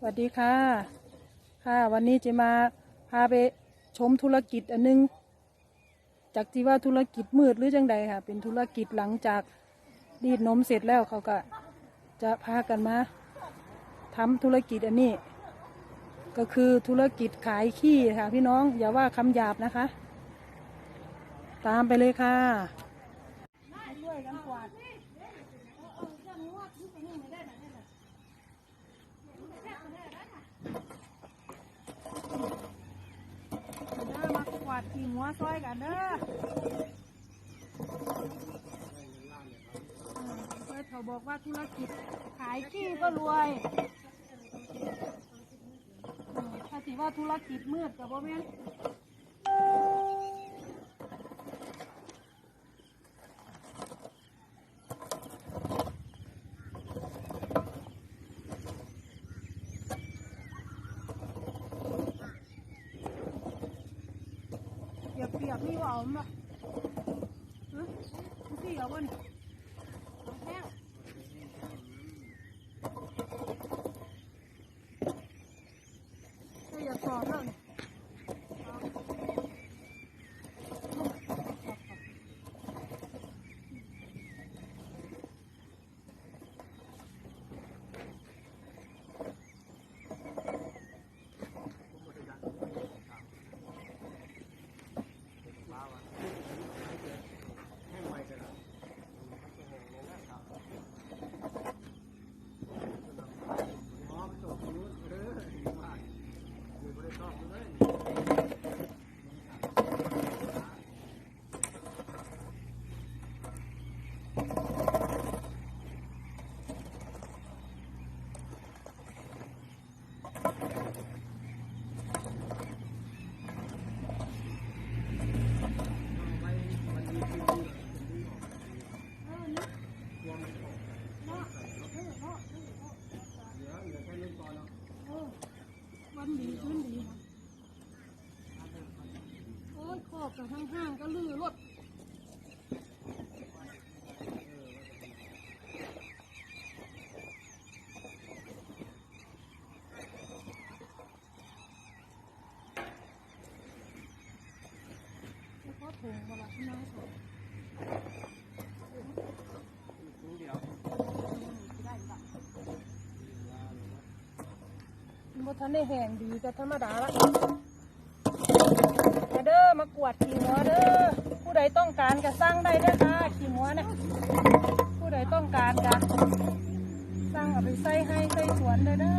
สวัสดีค่ะ ค่ะ วันนี้จะมาพาไปชมธุรกิจอันนึง จากที่ว่าธุรกิจมืดหรือจังใดค่ะ เป็นธุรกิจหลังจากรีดนมเสร็จแล้วเขาก็ จะพากันมาทำธุรกิจอันนี้ ก็คือธุรกิจขายขี้ค่ะ พี่น้องอย่าว่าคำหยาบนะคะ ตามไปเลยค่ะช่วยกันกวาด เด้อมากวาด ขี่หัวซอยกันเด้อเพื่อเขาบอกว่าธุรกิจขายขี้ก็รวยถ้าสิว่าธุรกิจมืดกับบ่แม่ สียกเปียกๆนี่ว่าเอามาฮะมันสิเอาบ่นี่เอาแห้งถ้าอยากสอบแล้วนี่เออวันดีคืนดีนะโอ้ยขอบกับห้างๆก็ลือรถแล้วก็ถุงมาละที่น้อยสองได้ละบ่ทันได้แห้งดีก็ธรรมดาละมาเด้อมากวาดขี้หัวเด้อผู้ใดต้อง ก็สร้างได้เด้อค่ะขี้หัวเนี่ยผู้ใดต้องการก็สร้างเอาไปใส่ให้ใส่สวนเลยเด้อ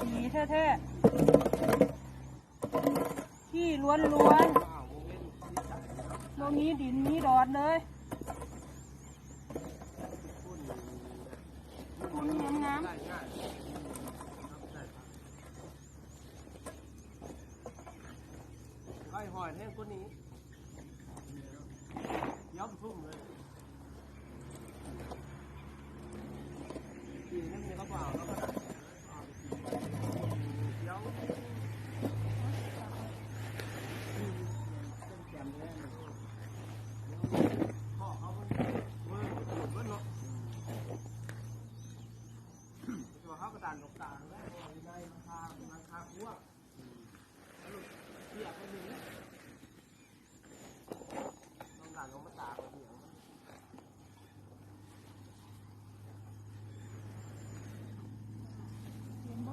ขี้แท้ๆขี้ล้วนๆตรงนี้ดินนี้ดอดเลยคุณงามงาม ไอ้หอยแห้งคนนี้ย้อมทุ่มเลยกินนั่นเนี่ยเขาเปล่าแล้วก็ย้อมพ่อเขาเมื่อเมื่อเมื่อเนาะตัวเขากระดานดอกตาแล้วได้ราคาราคาหัวแล้วเทียบกันหนึ่ง ต้องการลงมาตากเดียว เห็นบ่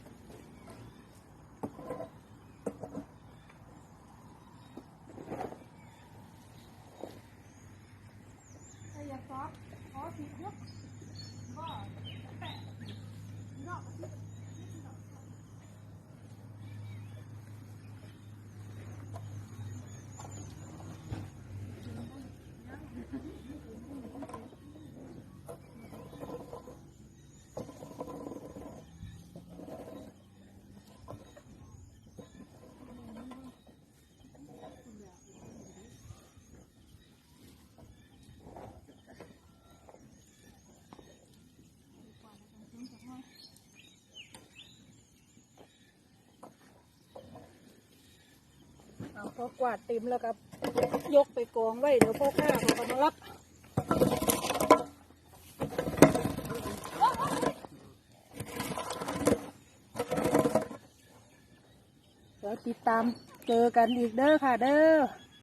Não, não, não. พอกวาดเต็มแล้วก็ยกไปกองไว้เดี๋ยวพ่อข้าเขาก็มารับเดี๋ยวติดตามเจอกันอีกเด้อค่ะเด้อ